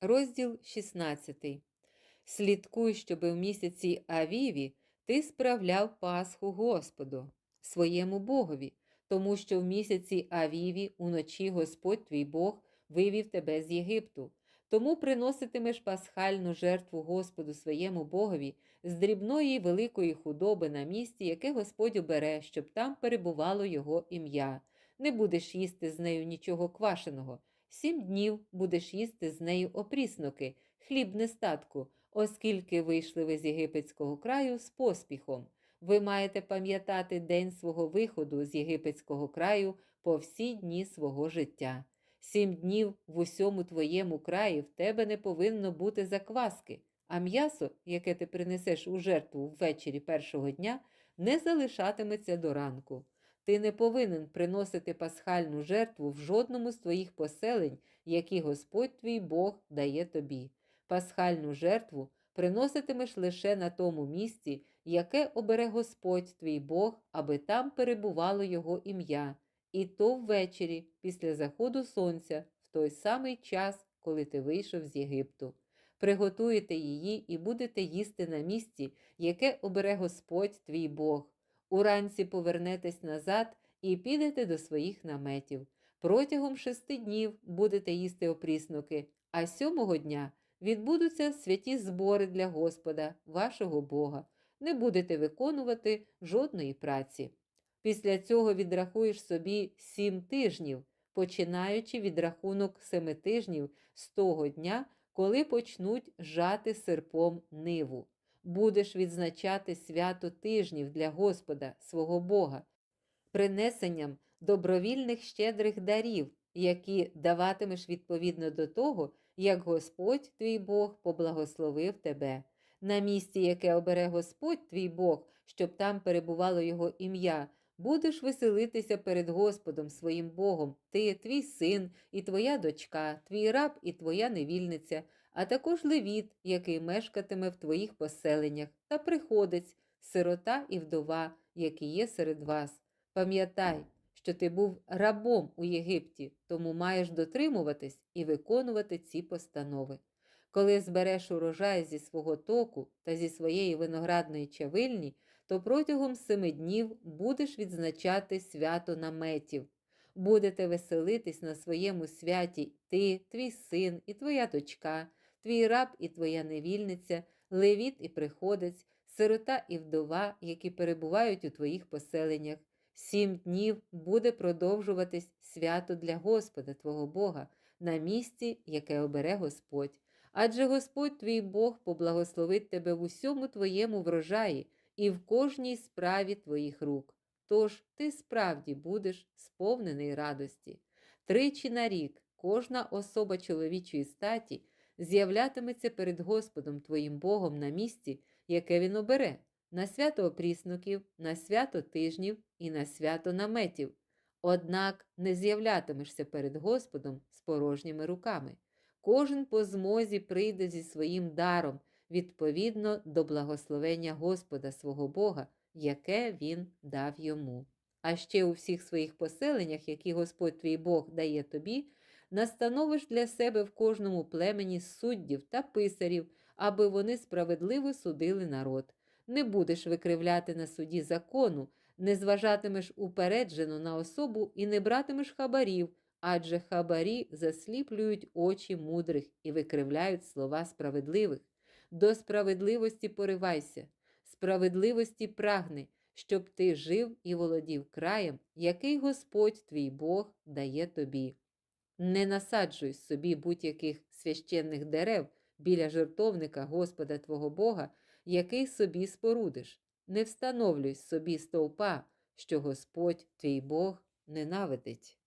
Розділ 16. Слідкуй, щоби в місяці Авіві ти справляв Пасху Господу, своєму Богові, тому що в місяці Авіві уночі Господь твій Бог вивів тебе з Єгипту. Тому приноситимеш пасхальну жертву Господу своєму Богові з дрібної великої худоби на місці, яке Господь обере, щоб там перебувало його ім'я. Не будеш їсти з нею нічого квашеного. Сім днів будеш їсти з нею опрісноки, хліб нестатку, оскільки вийшли ви з єгипетського краю з поспіхом. Ви маєте пам'ятати день свого виходу з єгипетського краю по всі дні свого життя. Сім днів в усьому твоєму краї в тебе не повинно бути закваски, а м'ясо, яке ти принесеш у жертву ввечері першого дня, не залишатиметься до ранку. Ти не повинен приносити пасхальну жертву в жодному з твоїх поселень, які Господь твій Бог дає тобі. Пасхальну жертву приноситимеш лише на тому місці, яке обере Господь твій Бог, аби там перебувало Його ім'я, і то ввечері, після заходу сонця, в той самий час, коли ти вийшов з Єгипту. Приготуєте її і будете їсти на місці, яке обере Господь твій Бог. Уранці повернетесь назад і підете до своїх наметів. Протягом шести днів будете їсти опріснуки, а сьомого дня відбудуться святі збори для Господа, вашого Бога. Не будете виконувати жодної праці. Після цього відрахуєш собі сім тижнів, починаючи від рахунок семи тижнів з того дня, коли почнуть жати серпом ниву будеш відзначати свято тижнів для Господа, свого Бога, принесенням добровільних щедрих дарів, які даватимеш відповідно до того, як Господь твій Бог поблагословив тебе. На місці, яке обере Господь твій Бог, щоб там перебувало Його ім'я, будеш веселитися перед Господом своїм Богом, ти, твій син і твоя дочка, твій раб і твоя невільниця, а також левіт, який мешкатиме в твоїх поселеннях, та приходець, сирота і вдова, які є серед вас. Пам'ятай, що ти був рабом у Єгипті, тому маєш дотримуватись і виконувати ці постанови. Коли збереш урожай зі свого току та зі своєї виноградної чавильні, то протягом семи днів будеш відзначати свято наметів. Будете веселитись на своєму святі ти, твій син і твоя дочка, твій раб і твоя невільниця, левіт і приходець, сирота і вдова, які перебувають у твоїх поселеннях. Сім днів буде продовжуватись свято для Господа Твого Бога на місці, яке обере Господь. Адже Господь твій Бог поблагословить тебе в усьому твоєму врожаї і в кожній справі твоїх рук. Тож ти справді будеш сповнений радості. Тричі на рік кожна особа чоловічої статі з'являтиметься перед Господом твоїм Богом на місці, яке він обере, на свято опріснуків, на свято тижнів і на свято наметів. Однак не з'являтимешся перед Господом з порожніми руками. Кожен по змозі прийде зі своїм даром відповідно до благословення Господа свого Бога, яке Він дав йому. А ще у всіх своїх поселеннях, які Господь твій Бог дає тобі, настановиш для себе в кожному племені суддів та писарів, аби вони справедливо судили народ. Не будеш викривляти на суді закону, не зважатимеш упереджено на особу і не братимеш хабарів, адже хабарі засліплюють очі мудрих і викривляють слова справедливих. До справедливості поривайся, справедливості прагни, щоб ти жив і володів краєм, який Господь твій Бог дає тобі. Не насаджуй собі будь-яких священних дерев біля жертовника Господа Твого Бога, який собі спорудиш. Не встановлюй собі стовпа, що Господь твій Бог ненавидить.